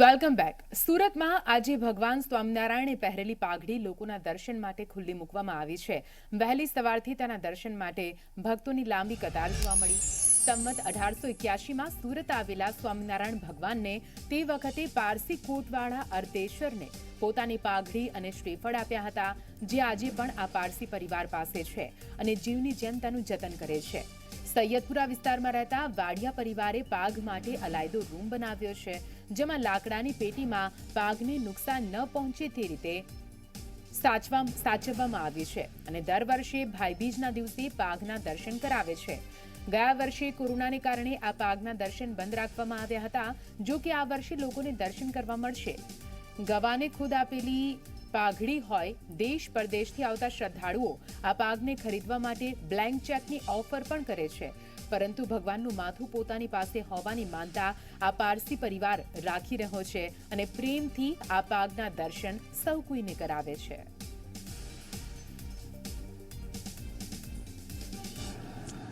Welcome back. સુરતમાં આજે ભગવાન સ્વામિનારાયણે પહેરેલી પાઘડી લોકોના દર્શન માટે ખુલ્લી મૂકવામાં આવી છે. વહેલી સવારથી તેના દર્શન માટે ભક્તોની લાંબી કતાર જોવા મળી. સંમત અઢારસો એક્યાસીમાં સુરત આવેલા સ્વામિનારાયણ ભગવાનને તે વખતે પારસી કોટવાળા અર્તેશ્વરને પોતાની પાઘડી અને શ્રીફળ આપ્યા હતા, જે આજે પણ આ પારસી પરિવાર પાસે છે અને જીવની જેમ તેનું જતન કરે છે. સૈયદપુરા વિસ્તારમાં રહેતા વાડિયા પરિવારે પાઘ માટે અલાયદો રૂમ બનાવ્યો છે. જેમાં લાકડાની પેટીમાં પાઘને નુકસાન ન પહોંચે તે રીતે સાચવા સાચવવામાં આવી છે અને દર વર્ષે ભાઈબીજના દિવસે પાઘના દર્શન કરાવે છે. ગયા વર્ષે કોરોનાને કારણે આ પાઘના દર્શન બંધ રાખવામાં આવ્યા હતા, જો કે આ વર્ષે લોકોને દર્શન કરવા મળશે. ગવાને ખુદ આપેલી પાઘડી હોય, દેશ પરદેશથી આવતા શ્રદ્ધાળુઓ આ પાઘને ખરીદવા માટે બ્લેન્ક ચેકની ઓફર પણ કરે છે. પરંતુ ભગવાનનું માથું પોતાની પાસે હોવાની માનતા આ પારસી પરિવાર રાખી રહ્યો છે અને પ્રેમથી આ પાગના દર્શન સૌ કોઈને કરાવે છે.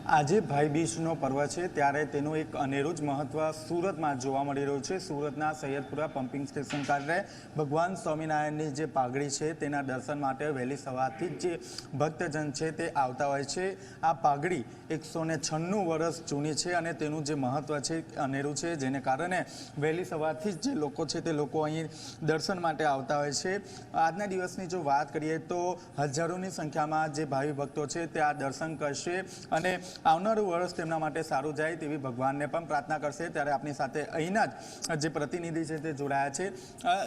આજે ભાઈબીજનો પર્વ છે, ત્યારે તેનું એક અનેરું જ મહત્વ સુરતમાં જોવા મળી રહ્યું છે. સુરતના સૈયદપુરા પમ્પિંગ સ્ટેશન ખાતે ભગવાન સ્વામિનારાયણની જે પાઘડી છે, તેના દર્શન માટે વહેલી સવારથી જ ભક્તજન છે, તે આવતા હોય છે. આ પાઘડી એકસો ને છન્નું વર્ષ જૂની છે અને તેનું જે મહત્વ છે અનેરું છે, જેને કારણે વહેલી સવારથી જે લોકો છે, તે લોકો અહીં દર્શન માટે આવતા હોય છે. આજના દિવસની જો વાત કરીએ તો હજારોની સંખ્યામાં જે ભાવિ ભક્તો છે, તે આ દર્શન કરશે અને આવનારું વર્ષ તેમના માટે સારું જાય તેવી ભગવાનને પણ પ્રાર્થના કરશે. ત્યારે આપણી સાથે અહીંના જ જે પ્રતિનિધિ છે તે જોડાયા છે.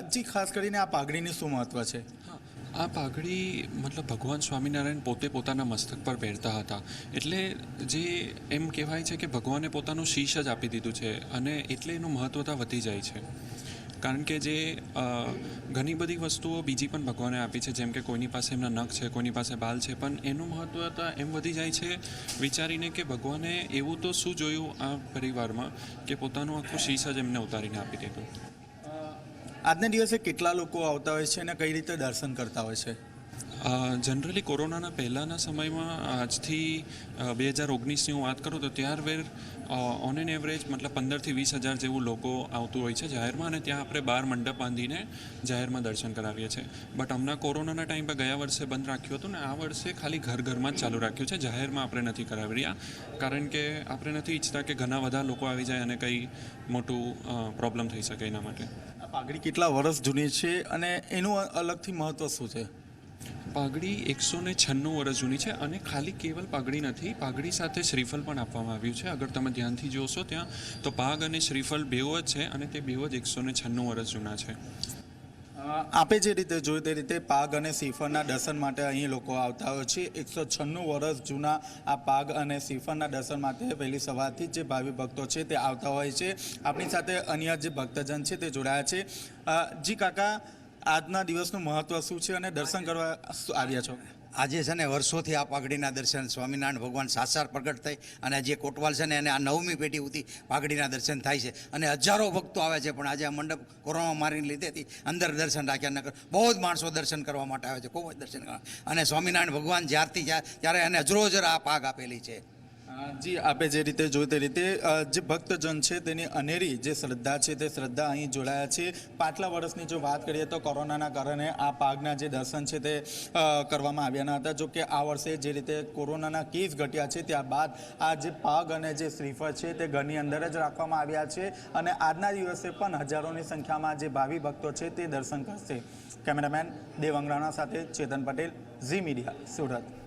જી, ખાસ કરીને આ પાઘડીનું શું મહત્વ છે? આ પાઘડી મતલબ ભગવાન સ્વામિનારાયણ પોતે પોતાના મસ્તક પર પહેરતા હતા. એટલે જે એમ કહેવાય છે કે ભગવાને પોતાનું શીશ જ આપી દીધું છે અને એટલે એનું મહત્વતા વધી જાય છે. કારણ કે જે ઘણી બધી વસ્તુઓ બીજી પણ ભગવાને આપી છે, જેમ કે કોઈની પાસે એમના નખ છે, કોઈની પાસે બાલ છે, પણ એનું મહત્વતા એમ વધી જાય છે વિચારીને કે ભગવાને એવું તો શું જોયું આ પરિવારમાં કે પોતાનું આખું શીશ જ એમને ઉતારીને આપી દીધું? આજના દિવસે કેટલા લોકો આવતા હોય છે અને કઈ રીતે દર્શન કરતા હોય છે? જનરલી કોરોનાના પહેલાંના સમયમાં આજથી બે હજાર ઓગણીસની હું વાત કરું તો ત્યારવેર ઓન એન એવરેજ મતલબ પંદરથી વીસ હજાર જેવું લોકો આવતું હોય છે જાહેરમાં અને ત્યાં આપણે બાર મંડપ બાંધીને જાહેરમાં દર્શન કરાવીએ છીએ. બટ હમણાં કોરોનાના ટાઈમ પર ગયા વર્ષે બંધ રાખ્યું હતું ને આ વર્ષે ખાલી ઘર ઘરમાં જ ચાલુ રાખ્યું છે. જાહેરમાં આપણે નથી કરાવી રહ્યા. કારણ કે આપણે નથી ઈચ્છતા કે ઘણા બધા લોકો આવી જાય અને કંઈ મોટું પ્રોબ્લેમ થઈ શકે એના માટે. પાઘડી કેટલા વર્ષ જૂની છે અને એનું અલગથી મહત્વ શું છે? પાઘડી એકસો ને છન્નું વર્ષ જૂની છે અને ખાલી કેવલ પાઘડી નથી, પાઘડી સાથે શ્રીફળ પણ આપવામાં આવ્યું છે. અગર તમે ધ્યાનથી જોશો ત્યાં, તો પાઘ અને શ્રીફળ બેવ જ છે અને તે બેવ જ એકસો ને છન્નું વર્ષ જૂના છે. આપે જે રીતે જોયું તે રીતે પાગ અને શ્રીફળના દર્શન માટે અહીં લોકો આવતા હોય છે. એકસો છન્નું વર્ષ જૂના આ પાગ અને શ્રીફળના દર્શન માટે વહેલી સવારથી જ ભાવિ ભક્તો છે તે આવતા હોય છે. આપણી સાથે અન્ય જે ભક્તજન છે તે જોડાયા છે. જી કાકા આજના દિવસનું મહત્વ શું છે અને દર્શન કરવા આવ્યા છો? આજે છે ને વર્ષોથી આ પાઘડીના દર્શન સ્વામિનારાયણ ભગવાન સાસાર પ્રગટ થઈ અને જે કોટવાલ છે ને એને આ નવમી પેઢી સુધી પાઘડીના દર્શન થાય છે. અને હજારો ભક્તો આવે છે પણ આજે આ મંડપ કોરોના મારીને લીધેથી અંદર દર્શન રાખ્યા નગર બહુ જ માણસો દર્શન કરવા માટે આવે છે ખૂબ જ દર્શન કરવા. અને સ્વામિનારાયણ ભગવાન જ્યારથી જ્યાં ત્યારે એને અજરોજર આ પાઘ આપેલી છે. જી, આપે જે રીતે જોયું તે રીતે જે ભક્તજન છે તેની અનેરી જે શ્રદ્ધા છે તે શ્રદ્ધા અહીં જોડાયા છે. પાછલા વર્ષની જો વાત કરીએ તો કોરોનાના કારણે આ પાગના જે દર્શન છે તે કરવામાં આવ્યા ન હતા. જો કે આ વર્ષે જે રીતે કોરોનાના કેસ ઘટ્યા છે ત્યારબાદ આ જે પાગ અને જે શ્રીફળ છે તે ઘરની અંદર જ રાખવામાં આવ્યા છે અને આજના દિવસે પણ હજારોની સંખ્યામાં જે ભાવિ ભક્તો છે તે દર્શન કરશે. કેમેરામેન દેવ અંગરાણા સાથે ચેતન પટેલ, ઝી મીડિયા, સુરત.